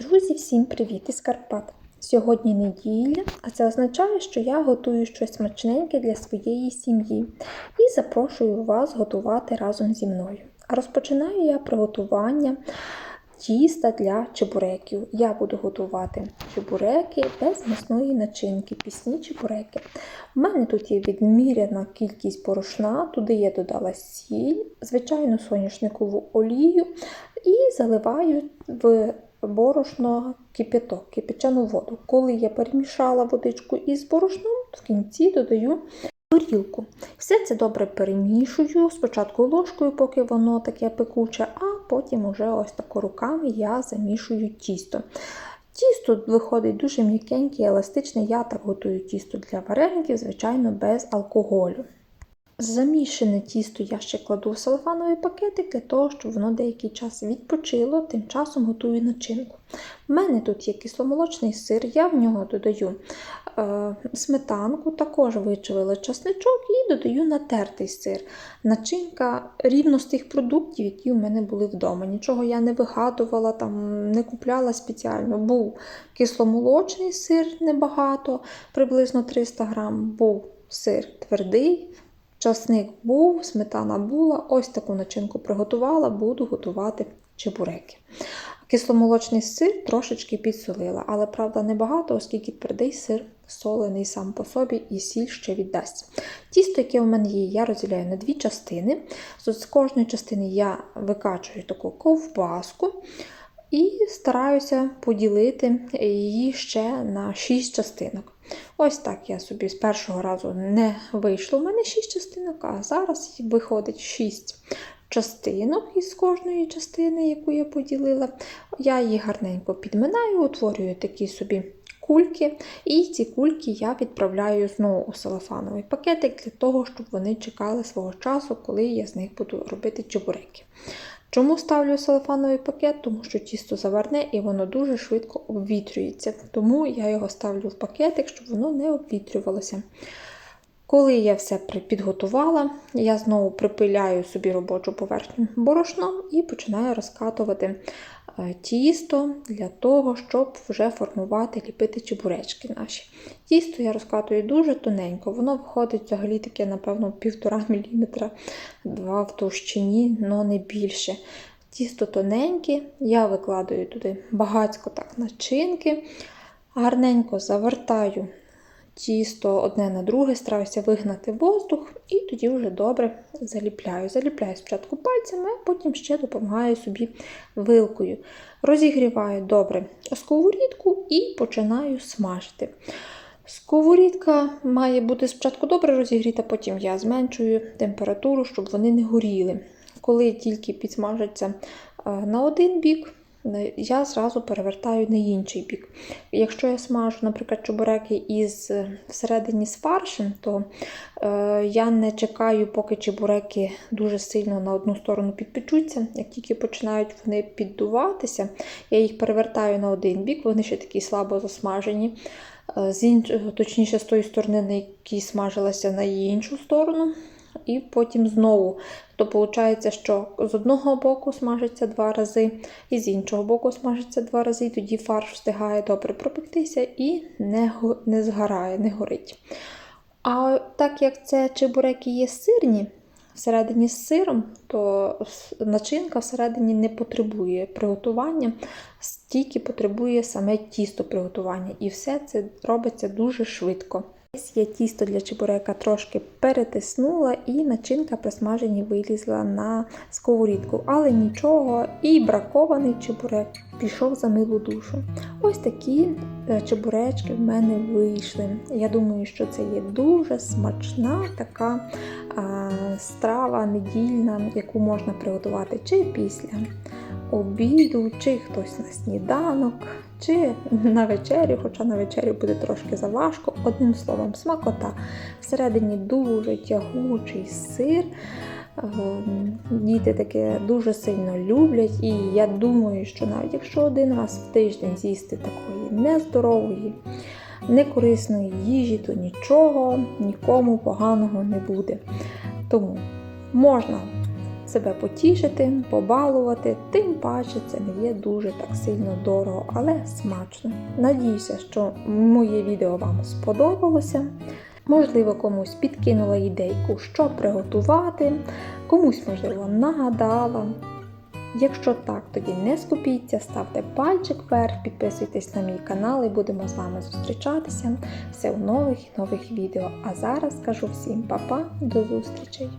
Друзі, всім привіт із Карпат! Сьогодні неділя, а це означає, що я готую щось смачненьке для своєї сім'ї і запрошую вас готувати разом зі мною. А розпочинаю я приготування тіста для чебуреків. Я буду готувати чебуреки без м'ясної начинки, пісні чебуреки. У мене тут є відміряна кількість порошна, туди я додала сіль, звичайну соняшникову олію і заливаю в борошно кипяток, кипячену воду. Коли я перемішала водичку із борошном, в кінці додаю горілку. Все це добре перемішую, спочатку ложкою, поки воно таке пекуче, а потім уже ось тако руками я замішую тісто. Тісто виходить дуже м'якеньке, еластичне. Я так готую тісто для вареників, звичайно, без алкоголю. Замішане тісто я ще кладу в салфановий пакетик для того, щоб воно деякий час відпочило, тим часом готую начинку. У мене тут є кисломолочний сир, я в нього додаю е, сметанку, також вичавила часничок і додаю натертий сир. Начинка рівно з тих продуктів, які у мене були вдома. Нічого я не вигадувала, там, не купляла спеціально. Був кисломолочний сир небагато, приблизно 300 грам, був сир твердий. Часник був, сметана була, ось таку начинку приготувала, буду готувати чебуреки. Кисломолочний сир трошечки підсолила, але правда небагато, оскільки твердий сир солений сам по собі і сіль ще віддасть. Тісто, яке у мене є, я розділяю на дві частини. З кожної частини я викачую таку ковбаску. І стараюся поділити її ще на 6 частинок. Ось так я собі з першого разу не вийшло в мене 6 частинок, а зараз виходить 6 частинок із кожної частини, яку я поділила. Я її гарненько підминаю, утворюю такі собі кульки, і ці кульки я відправляю знову у салафановий пакетик для того, щоб вони чекали свого часу, коли я з них буду робити чебуреки. Чому ставлю салофановий пакет? Тому що тісто заварне і воно дуже швидко обвітрюється. Тому я його ставлю в пакетик, щоб воно не обвітрювалося. Коли я все підготувала, я знову припиляю собі робочу поверхню борошном і починаю розкатувати тісто для того, щоб вже формувати, ліпити чебуречки наші. Тісто я розкатую дуже тоненько, воно виходить взагалі таке, напевно, 1,5 мм, 2 в товщині, але не більше. Тісто тоненьке, я викладаю туди багатько так начинки, гарненько завертаю тісто одне на друге, стараюся вигнати воздух і тоді вже добре заліпляю. Заліпляю спочатку пальцями, а потім ще допомагаю собі вилкою. Розігріваю добре сковорідку і починаю смажити. Сковорідка має бути спочатку добре розігріта, потім я зменшую температуру, щоб вони не горіли. Коли тільки підсмажаться на один бік, я зразу перевертаю на інший бік. Якщо я смажу, наприклад, чебуреки із всередині з фаршем, то е, я не чекаю, поки чебуреки дуже сильно на одну сторону підпечуться. Як тільки починають вони піддуватися, я їх перевертаю на один бік, вони ще такі слабо засмажені. З іншого, точніше, з тої сторони, на якій смажилася на іншу сторону. І потім знову. То виходить, що з одного боку смажиться два рази, і з іншого боку смажиться два рази, і тоді фарш встигає добре пропектися і не не згорає, не горить. А так як це чебуреки є сирні, всередині з сиром, то начинка всередині не потребує приготування, стільки потребує саме тісто приготування. І все це робиться дуже швидко. Я тісто для чебурека трошки перетиснула, і начинка при смаженні вилізла на сковорідку. Але нічого, і бракований чебурек пішов за милу душу. Ось такі чебуречки в мене вийшли. Я думаю, що це є дуже смачна така а, страва недільна, яку можна приготувати чи після обіду, чи хтось на сніданок, чи на вечерю, хоча на вечерю буде трошки заважко. Одним словом, смакота. Всередині дуже тягучий сир. Ем, діти таке дуже сильно люблять, і я думаю, що навіть якщо один раз в тиждень з'їсти такої нездорової, некорисної їжі, то нічого нікому поганого не буде. Тому можна себе потішити, побалувати, тим паче це не є дуже так сильно дорого, але смачно. Надіюся, що моє відео вам сподобалося. Можливо, комусь підкинула ідейку, що приготувати, комусь, можливо, нагадала. Якщо так, тоді не скупіться, ставте пальчик вверх, підписуйтесь на мій канал і будемо з вами зустрічатися все у нових і нових відео. А зараз кажу всім па-па, до зустрічей!